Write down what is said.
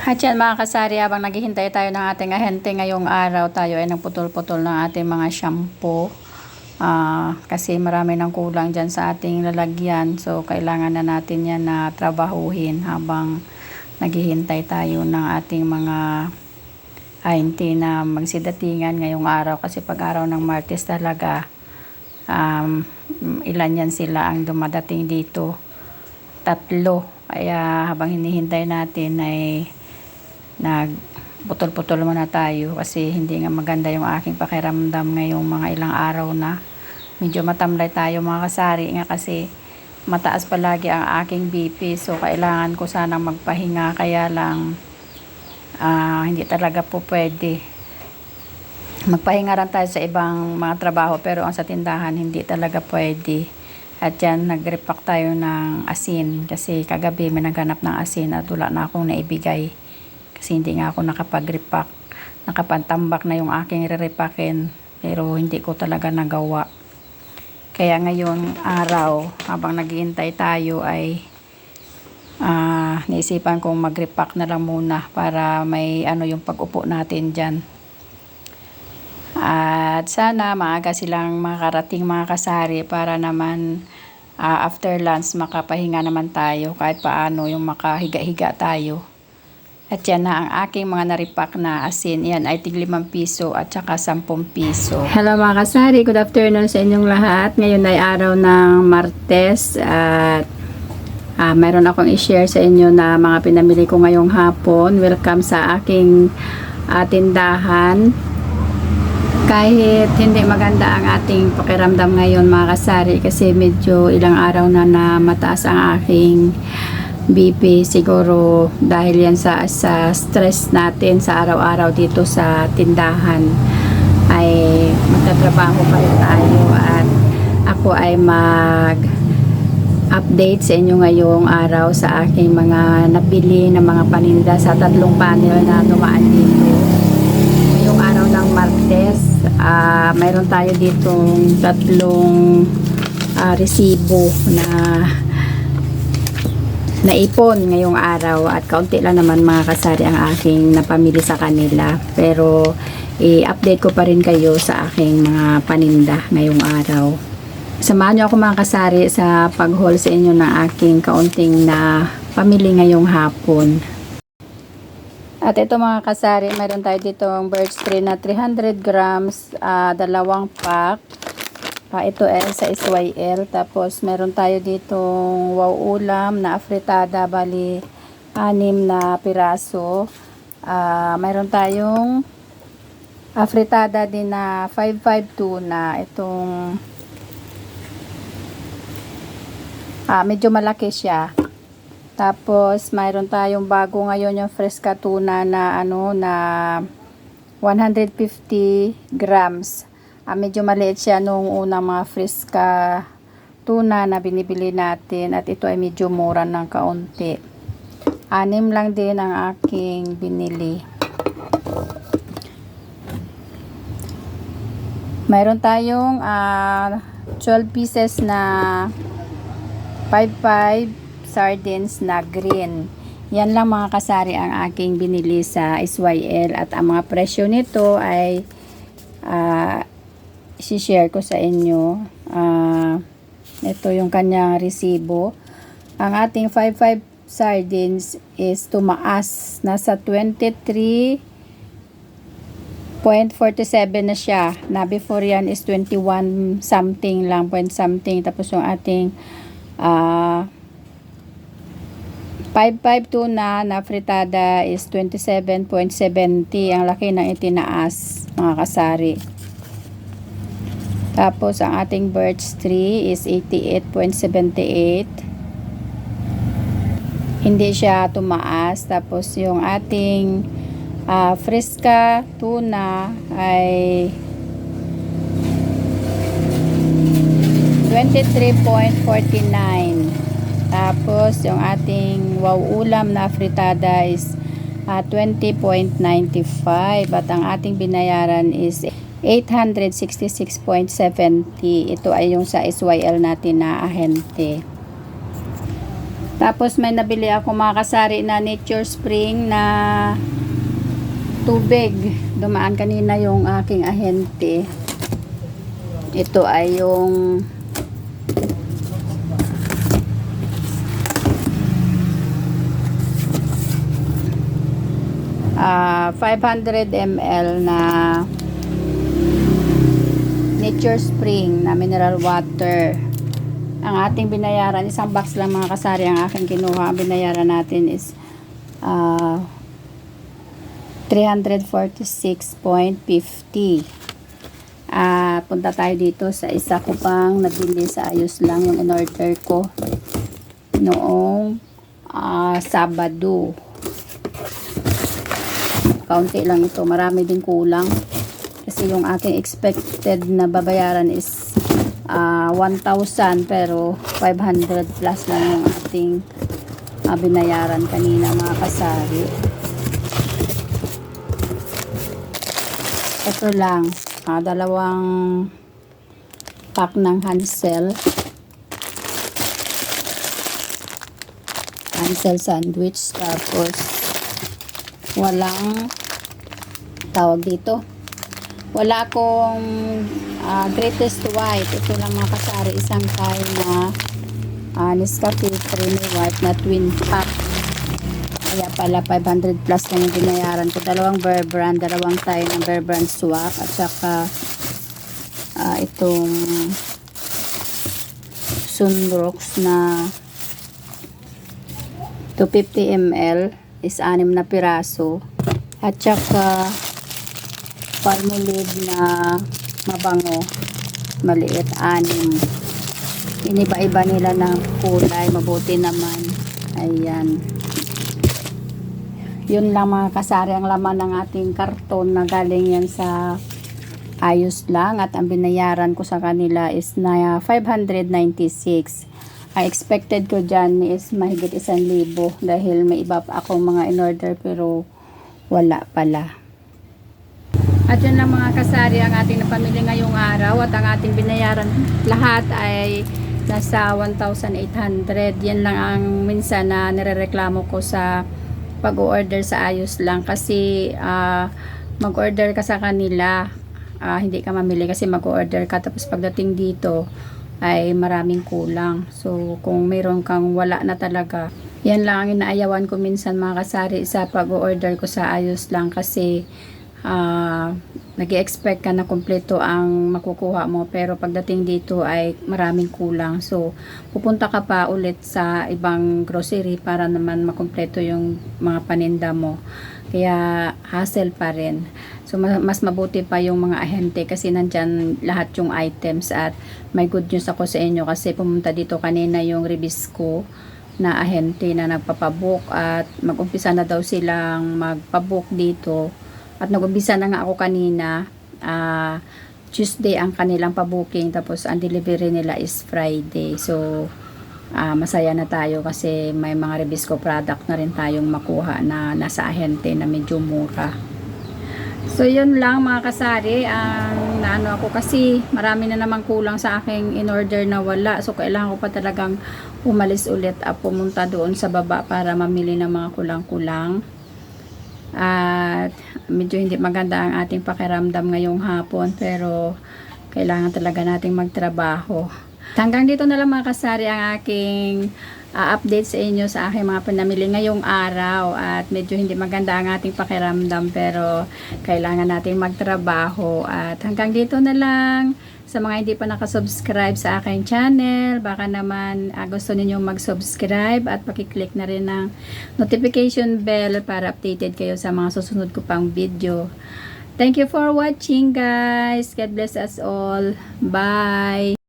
At yan mga kasari, habang naghihintay tayo ng ating ahente ngayong araw, tayo ay nagputol-putol ng ating mga shampoo. Ah, kasi marami ng kulang dyan sa ating lalagyan. So, kailangan na natin yan na trabahuhin habang naghihintay tayo ng ating mga ahente na magsidatingan ngayong araw. Kasi pag araw ng Martes talaga, um, ilan yan sila ang dumadating dito. Tatlo. Kaya habang hinihintay natin ay nag putol-putol muna tayo kasi hindi nga maganda yung aking pakiramdam ngayong mga ilang araw na. Medyo matamlay tayo mga kasari nga kasi mataas palagi ang aking BP so kailangan ko sanang magpahinga kaya lang ah, hindi talaga po pwede. Magpahinga rin tayo sa ibang mga trabaho pero ang sa tindahan hindi talaga pwede. At yan, nag-repack tayo ng asin kasi kagabi may naghanap ng asin at wala na akong naibigay kasi hindi nga ako nakapag-repack. Nakapantambak na yung aking re-repackin pero hindi ko talaga nagawa. Kaya ngayon araw, habang naghihintay tayo ay ah naisipan kong mag-repack na lang muna para may ano yung pag-upo natin dyan. At sana maaga silang makarating mga kasari para naman ah, after lunch makapahinga naman tayo kahit paano yung makahiga-higa tayo. At yan na ang aking mga naripak na asin. Yan ay tig 5 piso at saka 10 piso. Hello mga kasari, good afternoon sa inyong lahat. Ngayon ay araw ng Martes at ah, mayroon akong i-share sa inyo na mga pinamili ko ngayong hapon. Welcome sa aking ah, tindahan. Kahit hindi maganda ang ating pakiramdam ngayon mga kasari kasi medyo ilang araw na na mataas ang aking BP siguro dahil yan sa, sa stress natin sa araw-araw dito sa tindahan ay magtatrabaho pa rin tayo at ako ay mag update sa inyo ngayong araw sa aking mga napili na mga paninda sa tatlong panel na dumaan dito. Ngayong araw ng Martes ah mayroon tayo ditong tatlong ah, resibo na naipon ngayong araw at kaunti lang naman mga kasari ang aking napamili sa kanila. Pero i-update ko pa rin kayo sa aking mga paninda ngayong araw. Samahan nyo ako mga kasari sa pag-haul sa inyo ng aking kaunting na pamili ngayong hapon. At ito mga kasari mayroon tayo ditong birch tree na 300 grams ah, dalawang pack Ah, ito ay sa SYL. Tapos, meron tayo ditong wow ulam na afritada. Bali, anim na piraso. Ah, meron tayong afritada din na 552 na itong ah, medyo malaki siya. Tapos, mayroon tayong bago ngayon yung fresca tuna na ano na 150 grams. Ah, medyo maliit siya nung unang mga friska tuna na binibili natin at ito ay medyo mura ng kaunti. Anim lang din ang aking binili. Mayroon tayong ah, 12 pieces na 55 sardines na green. Yan lang mga kasari ang aking binili sa SYL at ang mga presyo nito ay ah, isi-share ko sa inyo. Ah, ito yung kanyang resibo. Ang ating 55 sardines is tumaas. Nasa 23.47 na siya. Na before yan is 21 something lang, point something. Tapos yung ating ah 552 na na fritada is 27.70. Ang laki ng itinaas, mga kasari. Tapos, ang ating birch tree is 88.78. Hindi siya tumaas. Tapos, yung ating ah, fresca tuna ay 23.49. Tapos, yung ating wow ulam na fritada is ah, 20.95. At ang ating binayaran is 866.70. Ito ay yung sa SYL natin na ahente. Tapos may nabili ako mga kasari na Nature Spring na tubig. Dumaan kanina yung aking ahente. Ito ay yung ah 500 ml na Nature Spring na mineral water. Ang ating binayaran, isang box lang mga kasari ang aking kinuha. Ang binayaran natin is ah 346.50. Ah, punta tayo dito sa isa ko pang nabili sa ayos lang yung in-order ko noong ah, Sabado. Kaunti lang ito, marami din kulang. Kasi yung aking expected na babayaran is ah, 1,000 pero 500 plus lang yung ating ah, binayaran kanina mga kasari. Ito lang, ah, dalawang pack ng Hansel. Hansel sandwich tapos walang tawag dito. Wala akong ah, greatest white. Ito lang mga kasari, isang kain na uh, Nescafe Creamy White na twin pack. Kaya pala 500 plus na yung binayaran ko. Dalawang Bear Brand, dalawang tayo ng Bear Brand swap at saka ah, itong Sunrocks na 250 ml is anim na piraso at saka palmolive na mabango maliit anim. Iniba-iba nila ng kulay mabuti naman. Ayan. Yun lang mga kasari ang laman ng ating karton na galing yan sa ayos lang. At ang binayaran ko sa kanila is na 596 ang expected ko dyan is mahigit isang libo dahil may iba pa akong mga in-order pero wala pala. At yun lang mga kasari ang ating napamili ngayong araw at ang ating binayaran lahat ay nasa 1,800. Yan lang ang minsan na nirereklamo ko sa pag-order sa ayos lang kasi ah, mag-order ka sa kanila ah, hindi ka mamili kasi mag-order ka tapos pagdating dito ay maraming kulang. So, kung mayroon kang wala na talaga, yan lang ang inaayawan ko minsan mga kasari sa pag-order ko sa ayos lang kasi ah nag expect ka na kumpleto ang makukuha mo pero pagdating dito ay maraming kulang. So, pupunta ka pa ulit sa ibang grocery para naman makumpleto yung mga paninda mo. Kaya hassle pa rin. So, ma- mas mabuti pa yung mga ahente kasi nandyan lahat yung items at may good news ako sa inyo kasi pumunta dito kanina yung Ribisco na ahente na nagpapabook at mag-umpisa na daw silang magpabook dito at nag-umpisa na nga ako kanina ah, Tuesday ang kanilang pa-booking tapos ang delivery nila is Friday so ah, masaya na tayo kasi may mga Ribisco product na rin tayong makuha na nasa ahente na medyo mura So yun lang mga kasari ang naano ako kasi marami na naman kulang sa aking in order na wala. So kailangan ko pa talagang umalis ulit at pumunta doon sa baba para mamili ng mga kulang-kulang. At medyo hindi maganda ang ating pakiramdam ngayong hapon pero kailangan talaga nating magtrabaho. Hanggang dito na lang mga kasari ang aking uh, update sa inyo sa aking mga pinamili ngayong araw. At medyo hindi maganda ang ating pakiramdam pero kailangan nating magtrabaho. At hanggang dito na lang sa mga hindi pa nakasubscribe sa aking channel baka naman uh, gusto ninyong mag-subscribe at pakiclick na rin ng notification bell para updated kayo sa mga susunod ko pang video Thank you for watching guys. God bless us all. Bye.